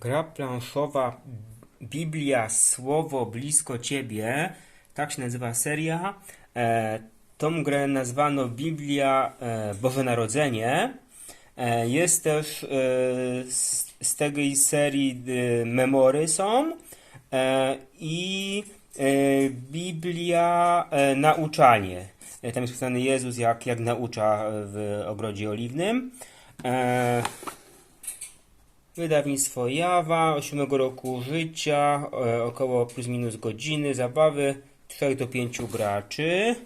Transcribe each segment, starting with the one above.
Gra planszowa Biblia Słowo blisko Ciebie, tak się nazywa seria. E, tą grę nazwano Biblia e, Boże Narodzenie. E, jest też e, z, z tej serii e, memory są e, i e, Biblia e, Nauczanie. E, tam jest pisany Jezus, jak, jak naucza w ogrodzie oliwnym. E, Wydawnictwo Jawa, 8 roku życia, e, około plus minus godziny zabawy, 4 do 5 graczy.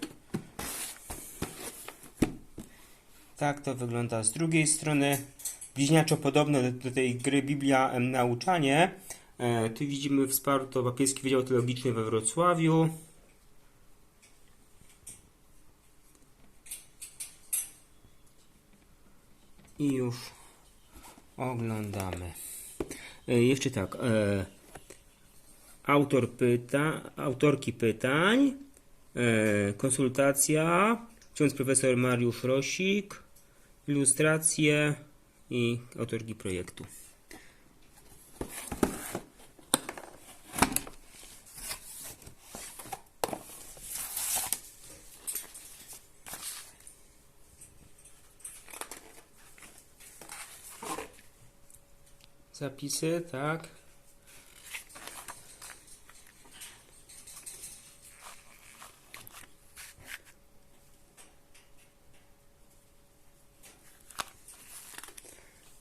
Tak to wygląda z drugiej strony. Bliźniaczo podobne do, do tej gry Biblia Nauczanie. E, tu widzimy wsparto Papieski Wydział Teologiczny we Wrocławiu. I już oglądamy. E, jeszcze tak. E, autor pyta, autorki pytań, e, konsultacja, ksiądz profesor Mariusz Rosik, ilustracje i autorki projektu. Zapisy, tak.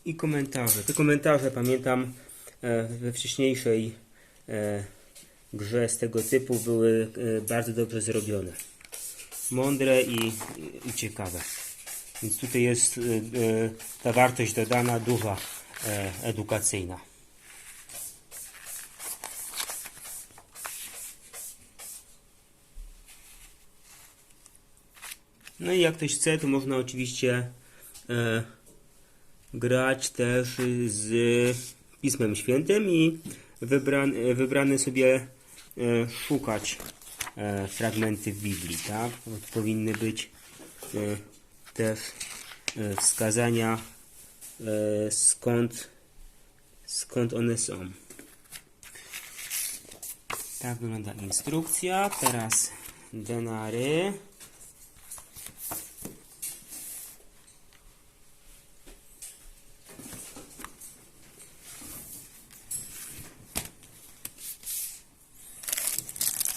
I komentarze. Te komentarze pamiętam e, we wcześniejszej e, grze z tego typu były e, bardzo dobrze zrobione. Mądre i, i, ciekawe. Więc tutaj jest ta wartość dodana duża edukacyjna. No i jak ktoś chce, to można oczywiście e, grać też z Pismem Świętym i wybran, e, wybrane sobie e, szukać e, fragmenty w Biblii, tak? Powinny być e, też e, wskazania e, skąd, skąd one są. Tak wygląda instrukcja. Teraz denary.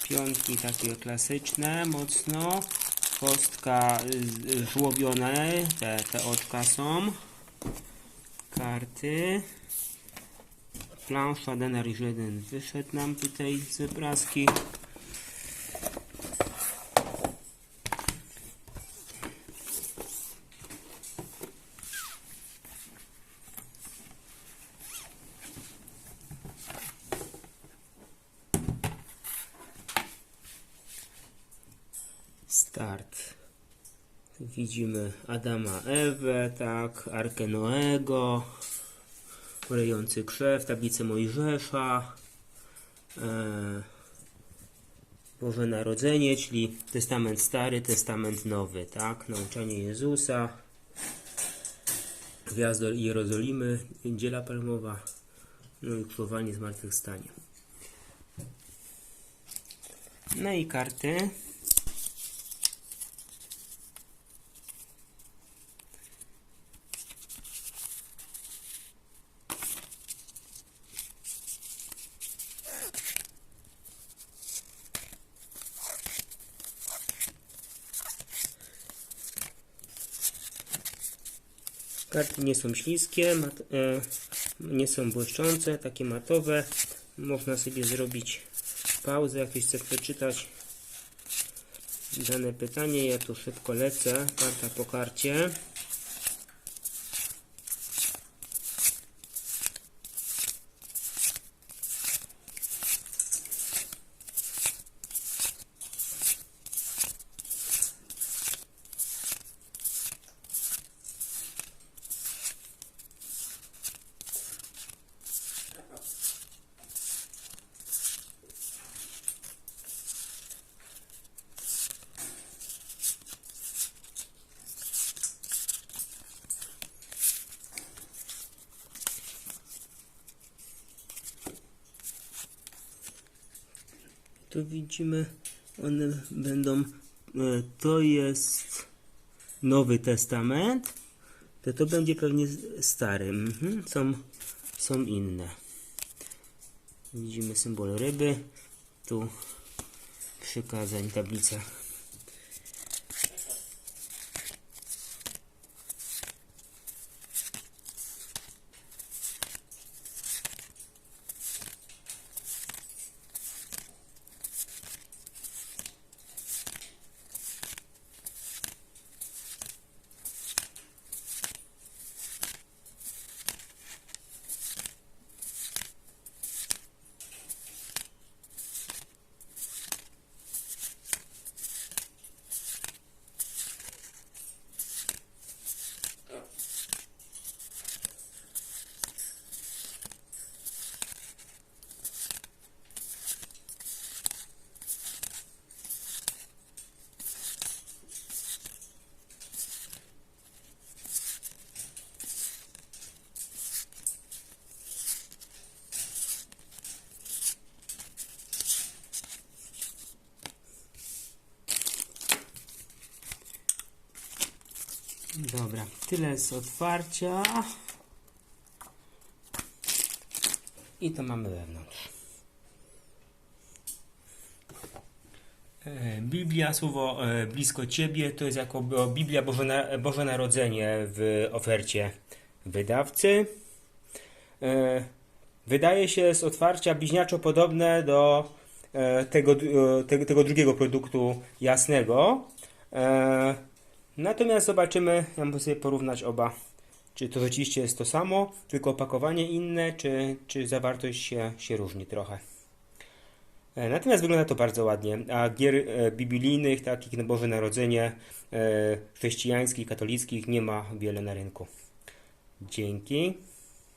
Pionki takie klasyczne, mocno. Kostka y, y, żłobione, te, te oczka są. Karty. Plansza denar już jeden wyszedł nam tutaj z obrazki. Start. Tu widzimy Adama, Ewę, tak, Arkę Noego, Olejący krzew, tablicę Mojżesza, e, Boże Narodzenie, czyli Testament Stary, Testament Nowy, tak, nauczanie Jezusa, wjazd do Jerozolimy, Niedziela Palmowa, no i krzyżowanie zmartwychwstanie. No i karty. Karty nie są śliskie, mat, e, nie są błyszczące, takie matowe. Można sobie zrobić pauzę, jak ktoś chce przeczytać dane pytanie. Ja tu szybko lecę, karta po karcie. Tu widzimy, one będą, e, to jest Nowy Testament, to to będzie pewnie stary, mhm. są, są inne. Widzimy symbol ryby, tu przykazań, tablica. Dobra, tyle z otwarcia. I to mamy wewnątrz. E, Biblia, słowo e, blisko Ciebie, to jest jako Biblia Boże, Boże Narodzenie w ofercie wydawcy. E, Wydaje się z otwarcia bliźniaczo podobne do tego, tego, tego drugiego produktu jasnego. Natomiast zobaczymy, ja muszę sobie porównać oba, czy to rzeczywiście jest to samo, tylko opakowanie inne, czy, czy zawartość się, się różni trochę. E, Natomiast wygląda to bardzo ładnie, a gier e, biblijnych, takich na Boże Narodzenie, e, chrześcijańskich, katolickich nie ma wiele na rynku. Dzięki.